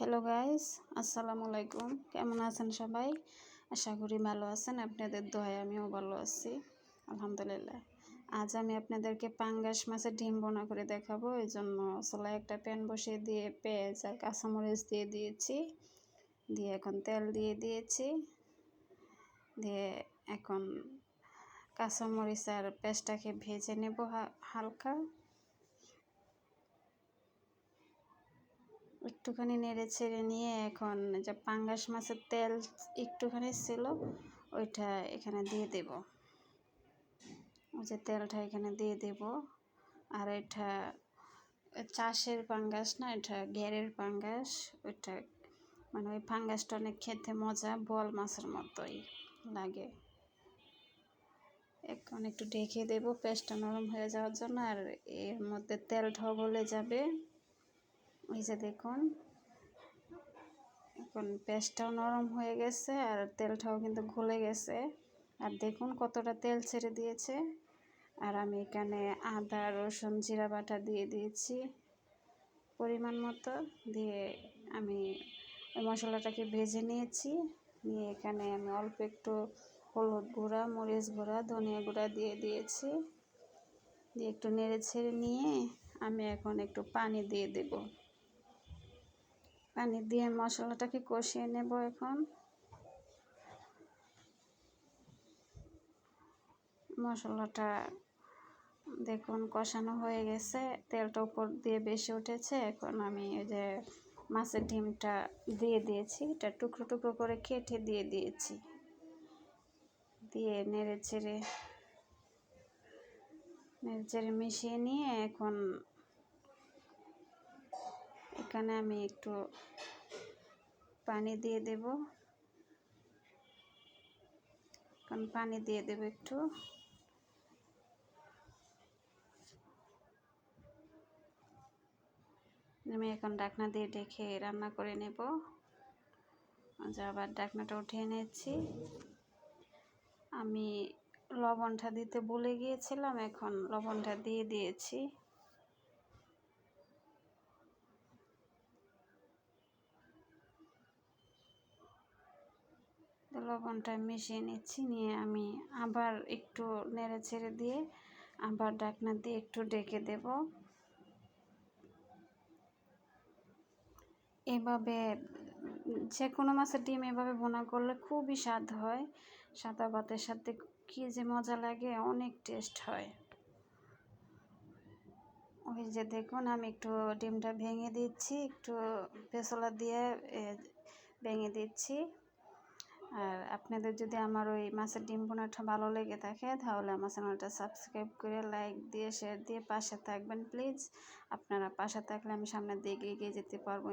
Hello guys আসসালামু আলাইকুম কেমন আছেন সবাই? আশা করি ভালো আছেন। আপনাদের দোয়ায় আমিও ভালো আছি। আলহামদুলিল্লাহ। আজ আমি আপনাদেরকে পাঙ্গাস মাছের ডিম বোনা করে দেখাবো। এই জন্য চুলায় একটা প্যান বসিয়ে দিয়ে পেঁয়াজ আর কাঁচামরিচ দিয়ে দিয়েছি। দিয়ে এখন তেল দিয়ে দিয়েছি। দিয়ে এখন কাঁচামরিচ আর পেঁয়াজটাকে ভেজে নেব হালকা। একটুখানি নেড়ে ছেড়ে নিয়ে এখন যে পাঙ্গাস মাছের তেল একটুখানি ছিল, ওইটা এখানে দিয়ে দেব। ওই যে তেলটা এখানে দিয়ে দেব। আর এটা চাষের পাঙ্গাস না, এটা গ্যারের পাঙ্গাস, ওইটা মানে ওই পাঙ্গাসটা অনেক খেতে মজা, বল মাছের মতোই লাগে। এখন একটু ঢেকে দেব, পেস্টটা নরম হয়ে যাওয়ার জন্য, আর এর মধ্যে তেলটাও গলে যাবে। এই যে দেখুন, এখন পেস্টটাও নরম হয়ে গেছে আর তেলটাও কিন্তু গলে গেছে। আর দেখুন কতটা তেল ছেড়ে দিয়েছে। আর আমি এখানে আদা, রসুন, জিরা বাটা দিয়ে দিয়েছি পরিমাণ মতো। দিয়ে আমি মশলাটাকে ভেজে নিয়েছি। নিয়ে এখানে আমি অল্প একটু হলুদ গুঁড়া, মরিচ গুঁড়া, ধনিয়া গুঁড়া দিয়ে দিয়েছি। দিয়ে একটু নেড়ে ছেড়ে নিয়ে আমি এখন একটু পানি দিয়ে দেবো। পানি দিয়ে মশলাটাকে কষিয়ে নেব এখন। মশলাটা দেখুন কষানো হয়ে গেছে, তেলটা উপর দিয়ে বেশি উঠেছে। এখন আমি এই যে মাছের ডিমটা দিয়ে দিয়েছি, এটা টুকরো টুকরো করে কেটে দিয়ে দিয়েছি। দিয়ে নেড়ে চেড়ে নেড়ে চেড়ে মিশিয়ে নিয়ে এখন এখানে আমি একটু পানি দিয়ে দেব। কারণ পানি দিয়ে দেব একটু। আমি এখন ডাকনা দিয়ে ডেকে রান্না করে নেব। আবার ডাকনাটা উঠিয়ে নিচ্ছি। আমি লবণটা দিতে ভুলে গিয়েছিলাম, এখন লবণটা দিয়ে দিয়েছি। লবণটা মিশিয়ে নিচ্ছি, নিয়ে আমি আবার একটু নেড়ে ছেড়ে দিয়ে আবার ডাকনা দিয়ে একটু ডেকে দেব। এভাবে যে কোনো মাছের ডিম এভাবে বোনা করলে খুবই স্বাদ হয়। সাদা ভাতের সাথে কী যে মজা লাগে, অনেক টেস্ট হয়। ওই যে দেখুন, আমি একটু ডিমটা ভেঙে দিচ্ছি, একটু পেছলা দিয়ে ভেঙে দিচ্ছি। আর আপনাদের যদি আমার ওই মাছের ডিম বোনাটা ভালো লেগে থাকে, তাহলে আমার চ্যানেলটা সাবস্ক্রাইব করে লাইক দিয়ে শেয়ার দিয়ে পাশে থাকবেন প্লিজ আপনারা পাশে থাকলে আমি সামনের দিকে এগিয়ে যেতে পারব